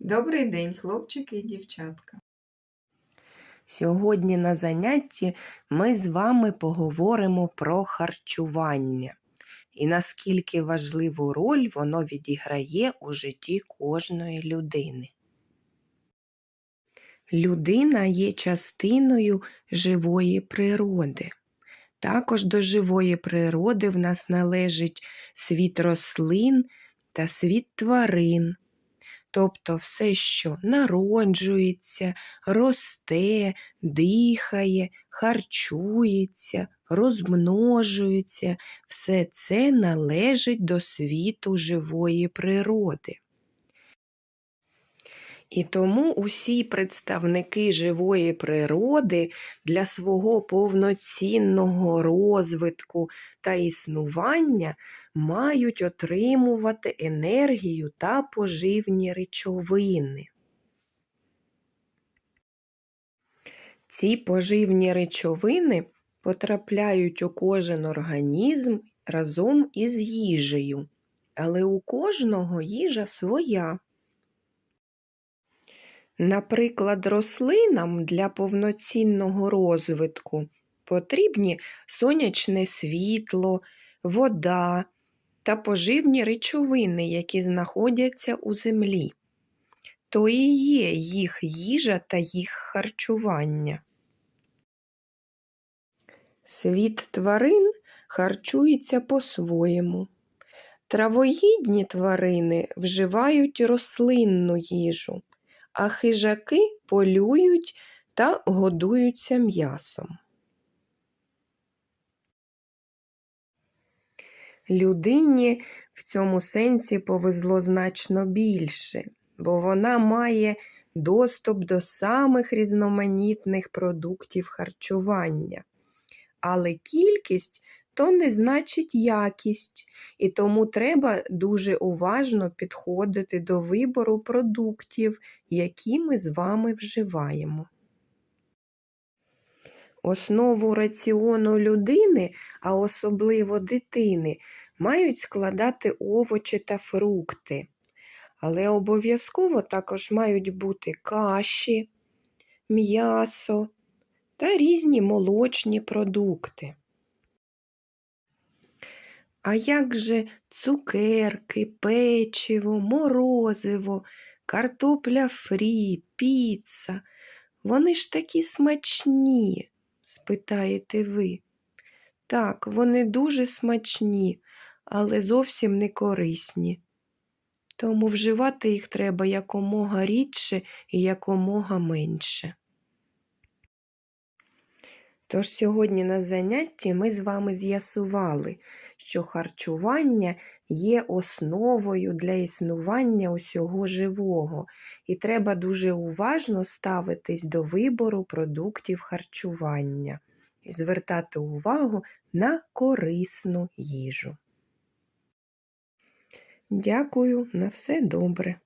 Добрий день, хлопчики і дівчатка. Сьогодні на занятті ми з вами поговоримо про харчування і наскільки важливу роль воно відіграє у житті кожної людини. Людина є частиною живої природи. Також до живої природи в нас належить світ рослин та світ тварин. Тобто все, що народжується, росте, дихає, харчується, розмножується, все це належить до світу живої природи. І тому усі представники живої природи для свого повноцінного розвитку та існування мають отримувати енергію та поживні речовини. Ці поживні речовини потрапляють у кожен організм разом із їжею, але у кожного їжа своя. Наприклад, рослинам для повноцінного розвитку потрібні сонячне світло, вода та поживні речовини, які знаходяться у землі. То і є їх їжа та їх харчування. Світ тварин харчується по-своєму. Травоїдні тварини вживають рослинну їжу а хижаки полюють та годуються м'ясом. Людині в цьому сенсі повезло значно більше, бо вона має доступ до самих різноманітних продуктів харчування. Але кількість то не значить якість, і тому треба дуже уважно підходити до вибору продуктів, які ми з вами вживаємо. Основу раціону людини, а особливо дитини, мають складати овочі та фрукти, але обов'язково також мають бути каші, м'ясо та різні молочні продукти. А як же цукерки, печиво, морозиво, картопля фрі, піца? Вони ж такі смачні, спитаєте ви. Так, вони дуже смачні, але зовсім не корисні. Тому вживати їх треба якомога рідше і якомога менше. Тож сьогодні на занятті ми з вами з'ясували, що харчування є основою для існування усього живого, і треба дуже уважно ставитись до вибору продуктів харчування і звертати увагу на корисну їжу. Дякую, на все добре.